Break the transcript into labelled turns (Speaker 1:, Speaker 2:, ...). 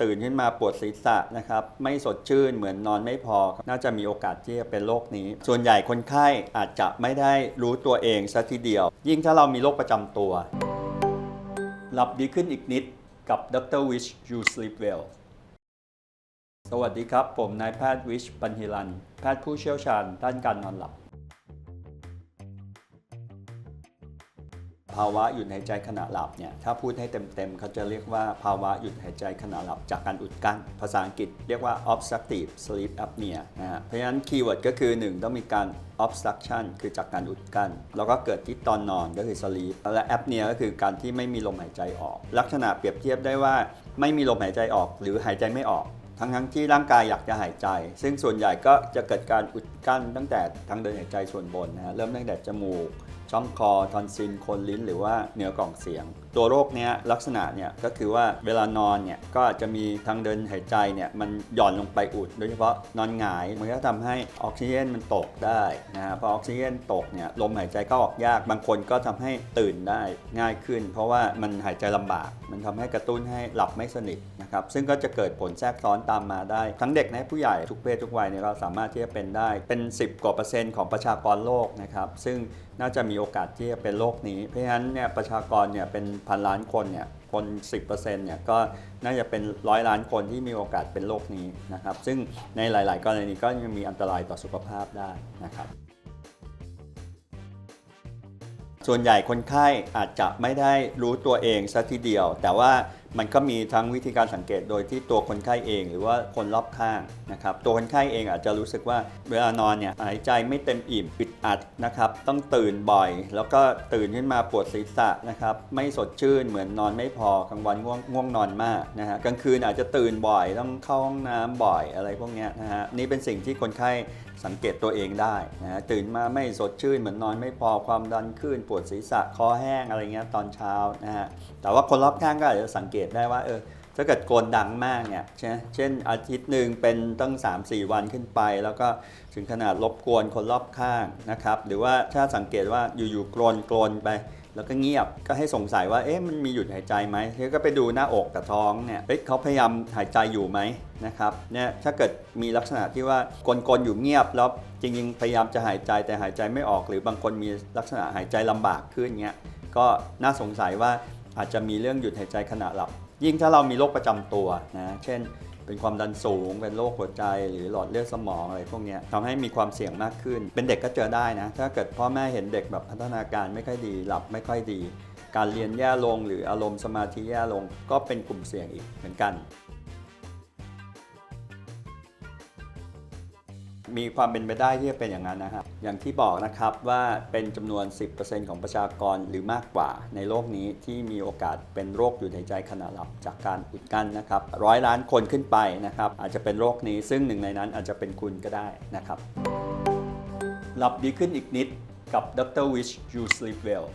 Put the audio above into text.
Speaker 1: ตื่นขึ้นมาปวดศีรษะนะครับไม่สดชื่นเหมือนนอนไม่พอ น่าจะมีโอกาสที่จะเป็นโรคนี้ ส่วนใหญ่คนไข้อาจจะไม่ได้รู้ตัวเองซะทีเดียว ยิ่งถ้าเรามีโรคประจำตัว หลับดีขึ้นอีกนิดกับดรวิช You Sleep Well สวัสดีครับ ผมนายแพทย์วิชปัญฮิรัน แพทย์ผู้เชี่ยวชาญด้านการนอนหลับ ภาวะหยุดหายใจขณะหลับเนี่ยถ้าพูดให้เต็มๆเขาจะเรียกว่าภาวะหยุดหายใจขณะหลับจากการอุดกั้น ภาษาอังกฤษเรียกว่า obstructive sleep apnea นะฮะเพราะฉะนั้นคีย์เวิร์ดก็คือ 1 ต้องมีการ obstruction คือจากการอุดกั้น แล้วก็เกิดที่ตอนนอนก็คือ sleep และ apnea ก็คือการที่ไม่มีลมหายใจออก ลักษณะเปรียบเทียบได้ว่าไม่มีลมหายใจออก หรือหายใจไม่ออก ทั้งทั้งที่ร่างกายอยากจะหายใจ ซึ่งส่วนใหญ่ก็จะเกิดการอุดกั้นตั้งแต่ทางเดินหายใจส่วนบนนะฮะเริ่มตั้งแต่จมูก ช่องคอทอนซิลโคนลิ้น หรือว่าเหนือกล่องเสียง ตัวโรคเนี้ยลักษณะเนี่ยก็คือว่าเวลานอนเนี่ยก็จะมีทางเดินหายใจเนี่ยมันหย่อนลงไปอุด โดยเฉพาะนอนหงายมันก็ทำให้ออกซิเจนมันตกได้นะฮะพอออกซิเจนตกเนี่ยลมหายใจก็ออกยากบางคนก็ทำให้ตื่นได้ง่ายขึ้น เพราะว่ามันหายใจลำบาก มันทำให้กระตุ้นให้หลับไม่สนิทนะครับซึ่งก็จะเกิดผลแทรกซ้อนตามมาได้ ทั้งเด็กและผู้ใหญ่ทุกเพศทุกวัยเนี่ยก็สามารถที่จะเป็นได้เป็น 10กว่าเปอร์เซ็นต์ของประชากรโลกนะครับซึ่งน่าจะมีโอกาสที่จะเป็นโรคนี้เพราะฉะนั้นเนี่ยประชากรเนี่ยเป็นพันล้านคนเนี่ยคน 10%เนี่ยก็น่าจะเป็นร้อยล้านคนที่มีโอกาสเป็นโรคนี้นะครับซึ่งในหลาย ๆ กรณีก็ยังมีอันตรายต่อสุขภาพได้นะครับส่วนใหญ่คนไข้อาจจะไม่ได้รู้ตัวเองซะทีเดียว แต่ว่า มันก็มีทั้งวิธีการสังเกตโดยที่ตัวคนไข้เองหรือว่าคนรอบข้างนะครับตัวคนไข้เองอาจจะรู้สึกว่าเวลานอนเนี่ยหายใจไม่เต็มอิ่มอึดอัดนะครับต้องตื่นบ่อย แล้วก็ตื่นขึ้นมาปวดศีรษะนะครับไม่สดชื่นเหมือนนอนไม่พอกลางวันง่วงง่วงนอนมากนะฮะกลางคืนอาจจะตื่นบ่อยต้องเข้าห้องน้ำบ่อยอะไรพวกนี้นะฮะนี่เป็นสิ่งที่คนไข้สังเกตตัวเองได้นะฮะตื่นมาไม่สดชื่นเหมือนนอนไม่พอความดันขึ้นปวดศีรษะคอแห้งอะไรเงี้ยตอนเช้านะฮะแต่ว่าคนรอบข้างก็อาจจะสังเกตได้ว่าเออถ้าเกิดโกนดังมากเนี่ยใช่เช่นอาทิตย์หนึ่งเป็นตั้ง 3-4 วันขึ้นไป แล้วก็ถึงขนาดรบกวนคนรอบข้างนะครับ หรือว่าถ้าสังเกตว่าอยู่ๆโกรนโกรนไป แล้วก็เงียบก็ให้สงสัยว่าเอ๊ะมันมีหยุดหายใจไหมเฮ้ยก็ไปดูหน้าอกกับท้องเนี่ยเอ๊ะเขาพยายามหายใจอยู่ไหมนะครับเนี่ยถ้าเกิดมีลักษณะที่ว่ากลนๆอยู่เงียบแล้วจริงๆพยายามจะหายใจแต่หายใจไม่ออก หรือบางคนมีลักษณะหายใจลำบากขึ้นเงี้ยก็น่าสงสัยว่า อาจจะมีเรื่องหยุดหายใจขณะหลับ ยิ่งถ้าเรามีโรคประจำตัวนะเช่น เป็นความดันสูง เป็นโรคหัวใจหรือหลอดเลือดสมองอะไรพวกนี้ทำให้มีความเสี่ยงมากขึ้น เป็นเด็กก็เจอได้นะ ถ้าเกิดพ่อแม่เห็นเด็กแบบพัฒนาการไม่ค่อยดี หลับไม่ค่อยดี การเรียนแย่ลง หรืออารมณ์สมาธิแย่ลง ก็เป็นกลุ่มเสี่ยงอีกเหมือนกัน มีความเป็นไปได้ที่จะเป็นอย่างนั้นนะครับอย่างที่บอกนะครับว่าเป็นจำนวน 10%ของประชากรหรือมากกว่าในโลกนี้ที่มีโอกาสเป็นโรคหยุดหายใจขณะหลับจากการอุดกั้นนะครับร้อยล้านคนขึ้นไปนะครับอาจจะเป็นโรคนี้ซึ่งหนึ่งในนั้นอาจจะเป็นคุณก็ได้นะครับหลับดีขึ้นอีกนิดกับดรวิช You Sleep Well